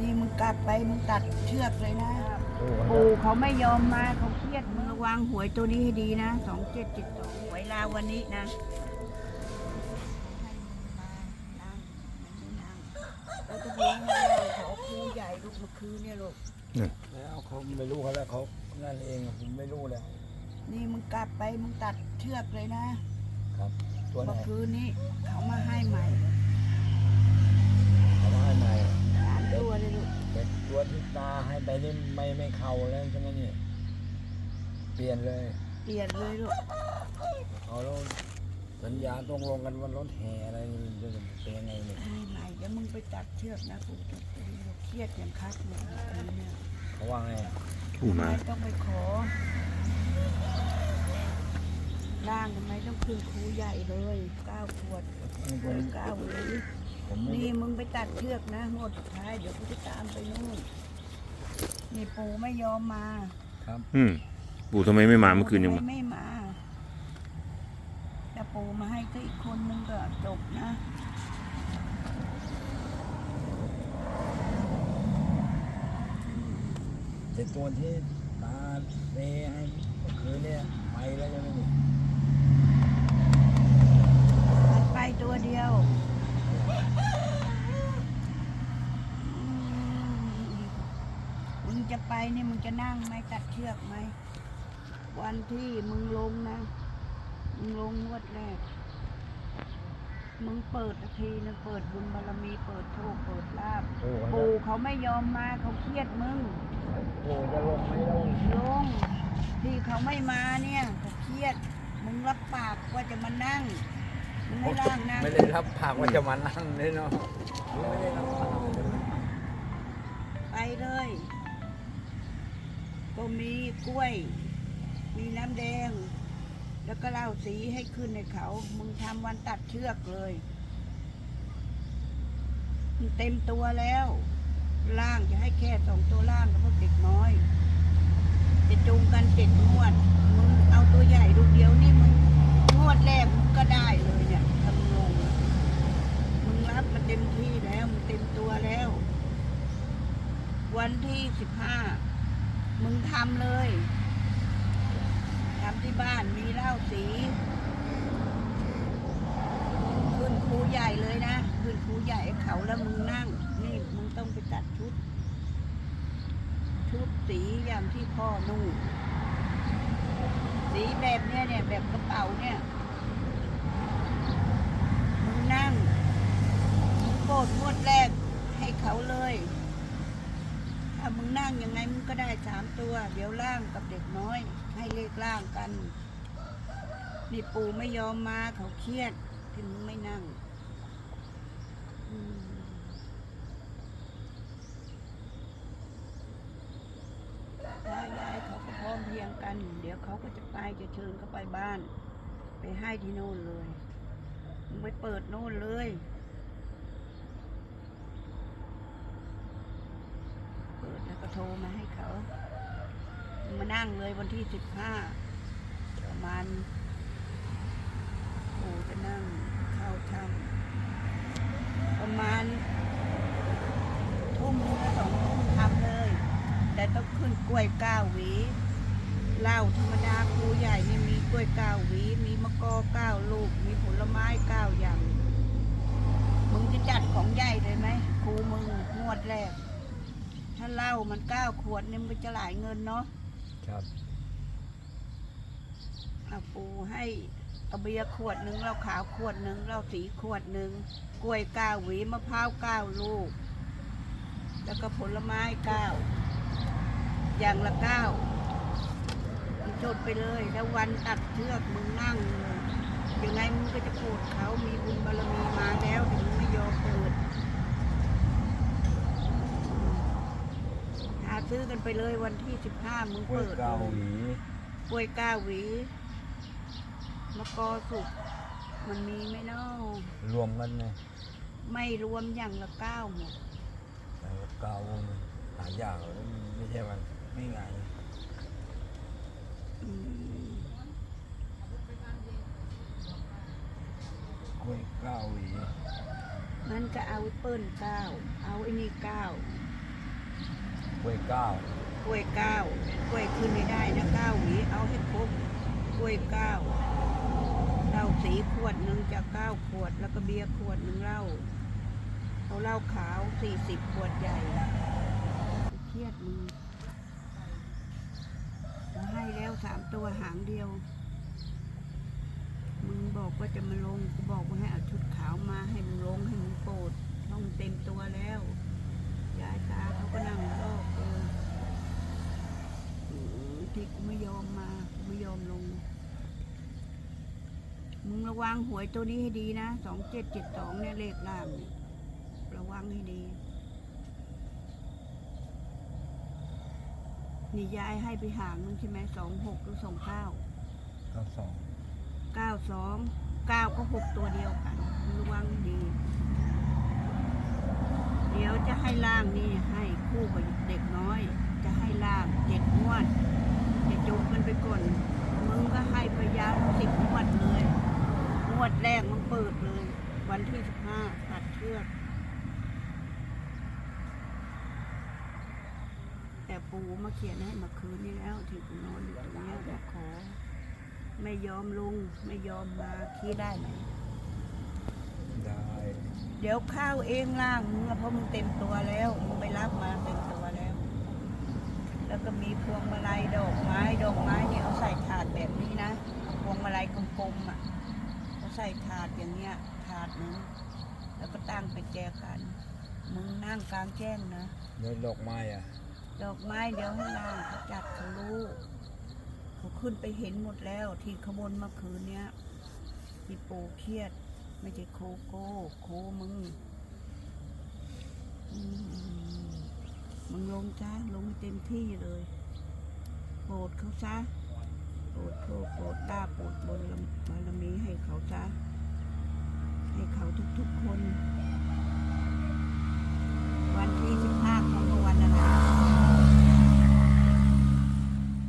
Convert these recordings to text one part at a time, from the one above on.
นี่มึงกลับไปมึงตัดเชือกเลยนะ โอ้โหปู่เขาไม่ยอมมาเขาเครียดมึงระวังหวยตัวนี้ให้ดีนะสองเจ็ดจิตสองหวยลาววันนี้นะให้มึงมานั่งมันไม่นั่งแล้วก็ยิงให้เราเขาครูใหญ่ลูกเมื่อคืนเนี่ยลูก แล้วเขาไม่รู้เขาแล้วเขานั่นเองผมไม่รู้แล้วนี่มึงกลับไปมึงตัดเชือกเลยนะ ครับตัวไหนเมื่อคืนนี้เขามาให้ใหม่เลยเขามาให้ใหม่ ต่ตัวที่ตาให้ไปนี่ไม่ไม่เข้าแล้วใช่ไหมเนี่ยเปลี่ยนเลยเปลี่ยนเลยลูกเอาแล้วสัญญาต้องลงกันว่ารถแห่อะไรนี่จะเป็นยังไงเนี่ยให้ใหม่เดี๋ยวมึงไปตัดเชือกนะปู่จะเครียดอย่างคักเลยเมื่อคืนเนี่ยเขาว่าไงถูกมาทำไต้องไปขอร่างทำไมต้องขึ้นครูใหญ่เลยเก้าขวดนี่ผเปิมดเก้าหวี ผมไม่นี่มึงไปตัดเชือกนะงวดสุดท้ายเดี๋ยวกูจะตามไปนู่นนี่ปูไม่ยอมมาครับอืมปู่ทำไมไม่มาเมื่อคืนยังทำมาไไม่มาแต่ปูมาให้ก็อีกคนนึงก็จบนะแต่ตัวที่ตาเซให้เมื่อคืนเนี่ยไปแล้วใช่ไหมเนี่ยมันไปตัวเดียวอืมมึงจะ ไปนี่มึงจะนั่งไหมตัดเชือกไหม วันที่มึงลงนะ มึงลงงวดแรก มึงเปิดนาทีนะเปิดบุญบารมีเปิดโชคเปิดลาบโอ้โหปู่เขาไม่ยอมมาเขาเครียดมึง โอ้จะลงไหมลงลง ที่เขาไม่มาเนี่ยเขาเครียด มึงรับปากว่าจะมานั่งมึงไม่ร่างนั่งไม่ได้รับผักว่าจะมานั่งเลยเนาะไม่ได้รับผักไปเลย ก็มีกล้วย มีน้ำแดง แล้วก็เหล้าสีให้ขึ้นในเขา มึงทำวันตัดเชือกเลยมึงเต็มตัวแล้ว ล่างจะให้แค่สองตัวล่างกับพวกเด็กน้อย จะจูงกันเจ็ดงวด มึงเอาตัวใหญ่ลูกเดียวนี่มึงงวดแรกมึงก็ได้เลยเนี่ยทำงงอะมึงรับมาเต็มที่แล้ว มึงเต็มตัวแล้ว วันที่สิบห้า มึง ทำเลยทำที่บ้านมีเหล้าสี ขึ้นครูใหญ่เลยนะ ขึ้นครูใหญ่เขาแล้วมึงนั่ง นี่มึงต้องไปตัดชุด ชุดสีอย่างที่พ่อนุ่งสีแบบเนี้ยเนี่ยแบบกระเป๋าเนี่ยมึงนั่งมึงโกดงวดแรกให้เขาเลยามึงนั่งยังไงมึงก็ได้สามตัว เดี๋ยวล่างกับเด็กน้อย ให้เลขล่างกันนี่ปู่ไม่ยอมมาเขาเครียดที่มึงไม่นั่งอืมถ้ายายเขาก็พร้อมเพียงกัน เดี๋ยวเขาก็จะไปจะเชิญเขาไปบ้าน ไปให้ที่โน่นเลยมึงไปเปิดโน่นเลย เปิดแล้ว ก็โทรมาให้เขา มานั่งเลยวันที่สิบห้าประมาณโอ้จะนั่งเข้าถ้ำประมาณทุ่มนึงก็สองทุ่มทำเลย แต่ต้องขึ้นกล้วยก้าหวีเหล้าธรรมดาครูใหญ่นี่มีกล้วยก้าหวี มีมะกอก้าลูก มีผลไม้ก้าอย่าง มึงจะจัดของใหญ่เลยไหมครูมึงงวดแรก ถ้าเหล้ามันเก้าขวดเนี่ยมันจะหลายเงินเนาะครับ เอาปูให้เอาเบียร์ขวดหนึ่งเหล้าขาวขวดหนึ่งเหล้าสีขวดหนึ่งกล้วยเก้าหวีมะพร้าวเก้าลูก แล้วก็ผลไม้เก้าอย่างละเก้ามึงจดไปเลยแล้ววันตัดเชือกมึงนั่งเลยยังไงมึงก็จะโกรธเขามีบุญบารมีมาแล้วแต่มึงไม่ยอมเปิด หา ซื้อกันไปเลยวันที่สิบห้ามึงกล้วยเปิดเกาเลยหลีกล้วยก้าหวีมะกอสุกมันมีไหมเนาะรวมกันไงไม่รวมอย่างละเก้าหมดแต่ว่าเกาหายากเลยไม่ใช่มันไม่ง่ายอืมกล้วยเกาหลี มันก็เอาเปิ้ลเก้าเอาไอ้นี่เก้า กล้วยก้าวกล้วยเก้ากล้วยขึ้นไม่ได้นะเก้าหวีเอาให้ครบกล้วยเก้าเหล้าสีขวดหนึ่งจะเก้าขวด แล้วก็เบียร์ขวดหนึ่งเหล้าเอาเหล้าขาวสี่สิบขวดใหญ่เครียดมึงกูให้แล้วสามตัวหางเดียว มึงบอกว่าจะมาลงกูบอกว่าให้เอาชุดขาวมาให้มึงลงให้มึงโปรดเพราะมึงเต็มตัวแล้วยายตา ก็นั่งรอบเอออืมที่กูไม่ยอมมากูไม่ยอมลง มึงระวังหวยตัวนี้ให้ดีนะสองเจ็ดเจ็ดสองเนี่ยเลขล่างเนี่ยระวังให้ดี นี่ยายให้ไปหางนึงใช่ไหมสองหกหรือสองเก้าก้าวสองเก้าสองเก้าก็หกตัวเดียวกันมึงระวังให้ดีเดี๋ยวจะให้ล่างนี่ให้คู่กับเด็กน้อย จะให้ล่างเจ็ดงวดจะจูงกันไปก่อนมึงก็ให้ไปยาสิบงวดเลยงวดแรกมึงเปิดเลย วันที่สิบห้าตัดเชือก แต่ปูมาเขียนให้มาคืนนี้แล้วที่กูนอนอยู่ตรงนี้ขอ ไม่ยอมลงไม่ยอมมาขี้ได้ไหม เดี๋ยวข้าวเองล่างมึงอะเพราะมึงเต็มตัวแล้วมึงไปรับมาเต็มตัวแล้ว แล้วก็มีพวงมาลัยดอกไม้ดอกไม้เนี่ยเอาใส่ถาดแบบนี้นะพวงมาลัยกลมๆอะเอาใส่ถาดอย่างเงี้ยถาดหนึงแล้วก็ตั้งไปแจกัน มึงนั่งกลางแจ้งนะแล้วดอกไม้อะดอกไม้เดี๋ยวให้ล่างเขาจัดเขารู้เขาขึ้นไปเห็นหมดแล้ว ที่ขบวนเมื่อคืนเนี้ยที่ปูเครียด ไม่ใช่โคโก้โคมึงมึงลงจ้าลงเต็มที่เลยโปรดเขาซะโปรดโทษโปรดลาโปรดบนบารมีให้เขาซะให้เขาทุกๆคน วันที่สิบห้าของวันอะไร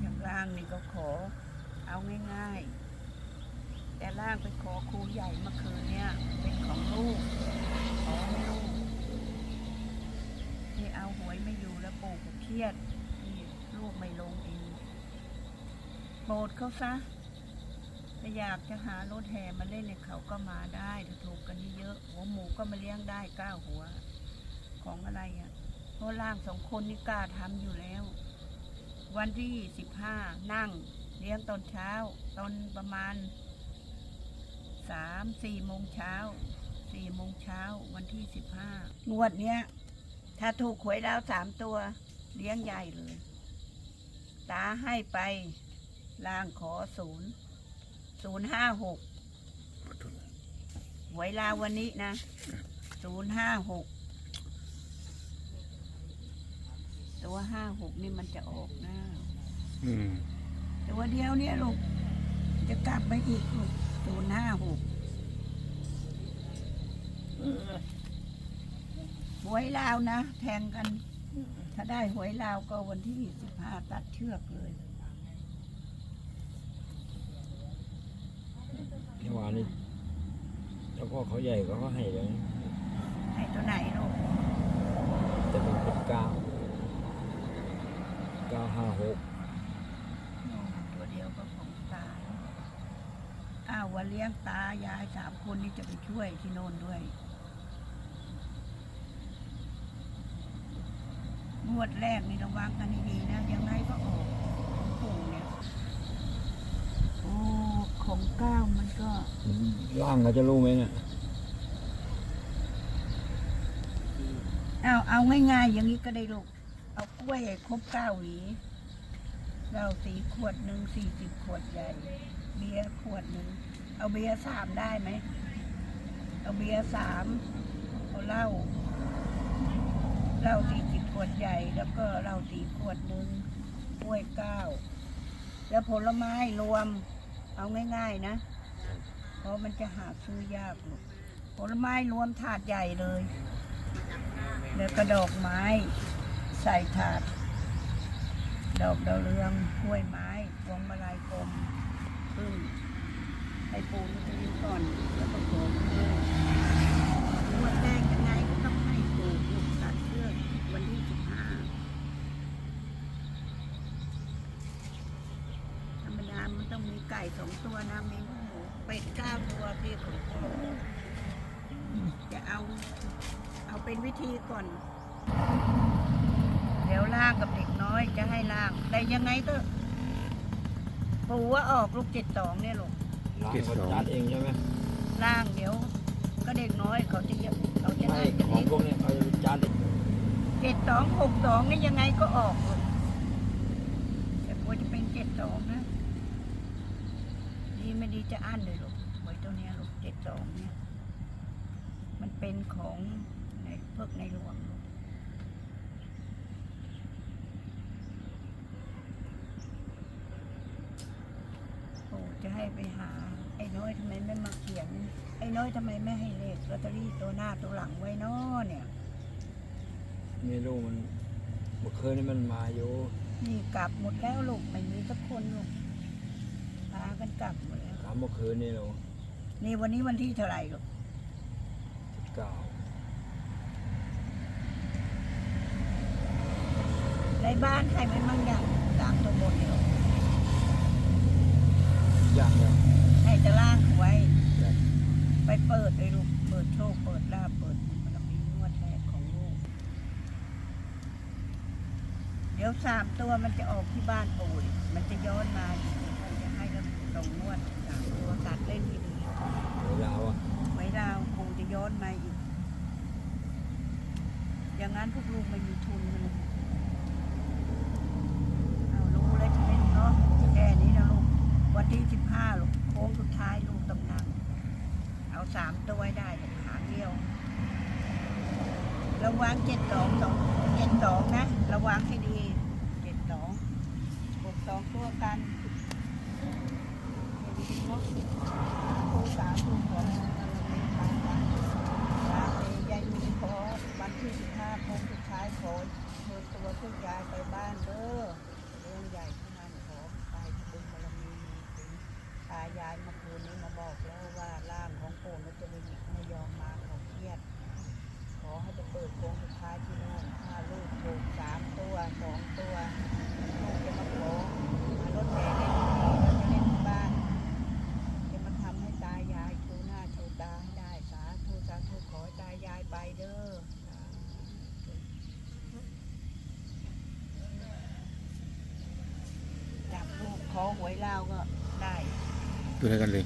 อย่างล่างนี่ก็ขอ เอาง่ายๆ แต่ล่างไปขอครูใหญ่เมื่อคืนเนี่ย เป็นของลูก ขอให้ลูกที่เอาหวยไม่อยู่แล้วปู่ก็เครียดที่ลูกไม่ลงเอง ดเขาซะถ้าอยากจะหารถแห่มาเล่นในยเขาก็มาได้ถ้าถูกกันเยอะๆหัวหมูก็มาเลี้ยงได้เก้าหัว ของอะไรอะ่ะเพราะร่างสองคนนี่กล้าทำอยู่แล้ว วันที่สิบห้านั่ง เลี้ยงตอนเช้า ตอนประมาณสามสี่โมงเช้าสี่โมงเช้าวันที่สิบห้างวดเนี้ย ถ้าถูกหวยดาวสามตัว เลี้ยงใหญ่เลย ตาให้ไป ล่างขอศูนย์ศูนย์ห้าหกหวยลาววันนี้นะศูนย์ห้าหกตัวห้าหกนี่มันจะออกหน้าอืมตัวเดียวเนี่ยลูกจะกลับไปอีกลูกศูนย์ห้าหกหวยลาวนะ แทงกัน ถ้าได้หวยลาวก็วันที่สิบห้าตัดเชือกเลย เมื่อวานนี้แล้วก็เขาใหญ่ก็เขาให้เลยให้ตัวไหนลูกแต่เป็นเป็นเก้าเก้าห้าหกตัวเดียวก็ของตาอ้าววันเลี้ยงตายายสามคนนี่จะไปช่วยที่โน่นด้วยงวดแรกนี่ระวังกันให้ดีนะยังไงก็ออกของปู่เนี่ย โอ้ ของเก้ามันก็ล่างเขาจะรู้ไหมเนี่ยเอาเอาง่ายๆ อย่างนี้ก็ได้ลูก เอากล้วยให้ครบเก้าหวีเราสีขวดหนึ่งสี่สิบขวดใหญ่ เบียร์ขวดหนึ่ง เอาเบียร์สามได้ไหม เอาเบียร์สามเอาเหล้าเหล้าสี่สิบขวดใหญ่ แล้วก็เหล้าสี่ขวดหนึ่งกล้วยเก้า แล้วผลไม้รวม เอาง่าย ๆนะ เพราะมันจะหาซื้อยากลูกผลไม้รวมถาดใหญ่เลย แล้วก็ดอกไม้ ใส่ถาด ดอกดาวเรืองกล้วยไม้พวงมาลัยกลมพึ่งให้ปูนตีนก่อนแล้วก็โขกลยงวดแรกยังไงก็ต้องให้ปูลูกตัดเชือกวันที่สิบห้า ต้องมีไก่สองตัวนะมีหมูเป็ดเก้าตัวที่ของพ่อจะเอา เอาเป็นวิธีก่อน เดี๋ยวล่างกับเด็กน้อยจะให้ล่าง แต่ยังไงก็ปูว่าออกลูกเจ็ดสองเนี่ยลูกล้างคนจานเองใช่ไหมล่างเดี๋ยว ก็เด็กน้อยเขาจะเยอะเขาจะไม่ได้ของพวกนี้เอาจานเองเจ็ดสองหกสองนี่ยังไงก็ออกลูกแต่กลัวจะเป็นเจ็ดสองนะ ดีไม่ดีจะอั้นเลยลูกหวยตัวเนี้ยลูกเจ็ดสองเนี่ย มันเป็นของในเพิกในหลวงลูกโอ้จะให้ไปหา ไอ้น้อยทำไมไม่มาเขียน ไอ้น้อยทำไมไม่ให้เลขลอตเตอรี่ตัวหน้าตัวหลังไว้น้อเนี่ย ไม่รู้มันเมื่อคืนนี้มันมาอยู่ นี่กลับหมดแล้วลูกไม่มีสักคนลูกพากันกลับหมดแล้วถามเมื่อคืนนี้เรานี่วันนี้วันที่เท่าไหร่ลูกสิบเก้าในบ้านใครไม่มั่งอย่างตามตัวบนเนี่ยลูกย่างแล้วให้จะล่างไว้แต่ไปเปิดเลยลูก เปิดโชค เปิดลาภเปิดมันมีงวดแรกของลูก เดี๋ยวสามตัวมันจะออกที่บ้านปู่อีกมันจะย้อนมาอีก สองงวดสามตัวตัดเล่นดีเวลาวอะๆไว้ดาวคงจะย้อนมาอีก อย่างนั้นพวกลูกไม่มีทุนมันเอารู้แล้วใช่ไหมเนาะแค่นี้นะลูก วันที่สิบห้าลูกโค้งสุดท้ายลูกต้องนั่งเอาสามตัวให้ได้หางเดียว ระวังเจ็ดสองสองเจ็ดสองนะ ระวังให้ดีเจ็ดสองหกสองตัวกันให้ดีเนาะคู่สามคู่ของมันเป็นตามกันตามเอยายมีขอวันที่สิบห้าโค้งสุดท้ายขอเชิญตัวขึ้นยายไปบ้านเด้อเรื่องใหญ่ที่มันขอไปบุญบารมีมีถึงตายายเมื่อคืนนี้มาบอกแล้วว่าร่างของปู่นัจะไม่ไม่ยอมมาเขาเครียด ขอให้ไปเปิดโค้งสุดท้ายที่นู่นถ้าลูกถูกสามตัวสองตัวลูกจะมาขอมารถแห่เล่นที่นี่เราจะเล่นที่บ้าน จะมาทำให้ตายายชูหน้าชูตาให้ได้ สาธุสาธุขอให้ตายายไปเด้อสาธุจับลูกข อยเล่าวก็ได้ ตัวเดียวกันเลย